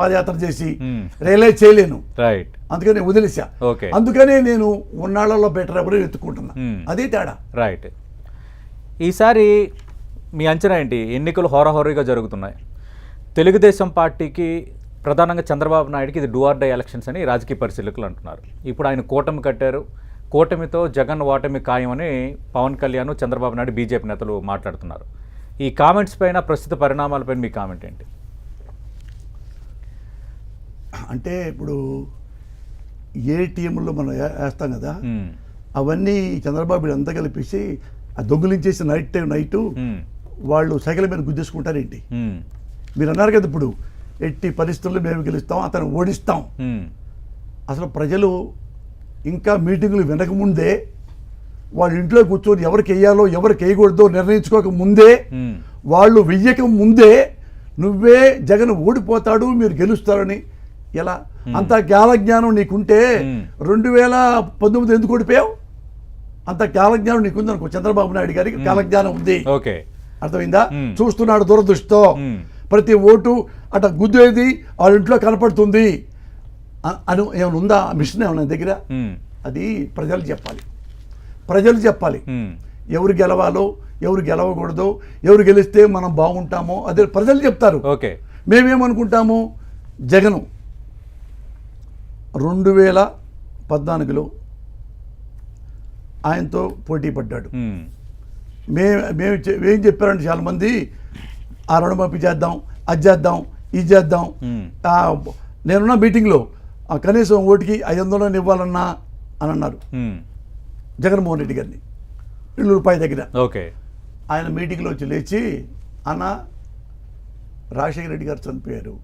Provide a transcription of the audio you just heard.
పాదయాత్ర చేసి Hmm. Realise చేయలేను. Right అందుకని వదిలేసా ఓకే అందుకనే నేను ఉన్నాళ్ళలో బెటర్ ఎవరు ఎత్తుకుంటున్నా Hmm. అదే తేడా. రైట్ ఈసారి మీ అంచనా ఏంటి? ఎన్నికలు హోరాహోరీగా జరుగుతున్నాయి. తెలుగుదేశం పార్టీకి ప్రధానంగా చంద్రబాబు నాయుడుకి ఇది డూ ఆర్ డై ఎలక్షన్స్ అని రాజకీయ పరిశీలకులు అంటున్నారు. ఇప్పుడు ఆయన కూటమి కట్టారు. కూటమితో జగన్ ఓటమి ఖాయమని పవన్ కళ్యాణ్ చంద్రబాబు నాయుడు బీజేపీ నేతలు మాట్లాడుతున్నారు. ఈ కామెంట్స్ పైన ప్రస్తుత పరిణామాలపైన మీ కామెంట్ ఏంటి? అంటే ఇప్పుడు ఏ టీంలో మనం వేస్తాం కదా. అవన్నీ చంద్రబాబు అంతా కలిపేసి ఆ దొంగిలించేసి నైట్ టైం నైట్. వాళ్ళు సైకిల్ మీద గుద్దేసుకుంటారేంటి. మీరు అన్నారు కదా ఇప్పుడు ఎట్టి పరిస్థితుల్లో మేము గెలుస్తాం అతను ఓడిస్తాం. అసలు ప్రజలు ఇంకా మీటింగులు వినకముందే వాళ్ళ ఇంట్లో కూర్చొని ఎవరికి వేయాలో ఎవరికి వేయకూడదో నిర్ణయించుకోక ముందే. వాళ్ళు వెయ్యక ముందే నువ్వే జగన్ ఓడిపోతాడు మీరు గెలుస్తారని ఎలా? అంత జ్ఞానం నీకుంటే. రెండు వేల పంతొమ్మిది ఎందుకు ఓడిపోయావు? అంత జ్ఞానం నీకుంది అనుకో చంద్రబాబు నాయుడు గారికి జ్ఞానం ఉంది. ఓకే. అర్థమైందా. చూస్తున్నాడు దురదృష్టితో. ప్రతి ఓటు అట గుద్దేది వాళ్ళ ఇంట్లో కనపడుతుంది. అను ఏమైనా ఉందా? మిషన్ ఏమైనా దగ్గర. అది ప్రజలు చెప్పాలి. ప్రజలు చెప్పాలి. ఎవరు గెలవాలో ఎవరు గెలవకూడదో ఎవరు గెలిస్తే మనం బాగుంటామో అదే ప్రజలు చెప్తారు. ఓకే. మేమేమనుకుంటాము? జగను. రెండు వేల పద్నాలుగులో ఆయనతో పోటీ పడ్డాడు. మ్మ్. మే మేము ఏం చెప్పారంటే చాలామంది ఆ రుణమాఫీ చేద్దాం అది చేద్దాం ఇది చేద్దాం. నేనున్న మీటింగ్లో కనీసం ఓటుకి ఐదు వందలు ఇవ్వాలన్నా అని అన్నారు. జగన్మోహన్ రెడ్డి గారిని. ఇల్లు రూపాయి దగ్గర ఓకే. ఆయన మీటింగ్లో వచ్చి లేచి అన్న రాజశేఖర రెడ్డి గారు చనిపోయారు.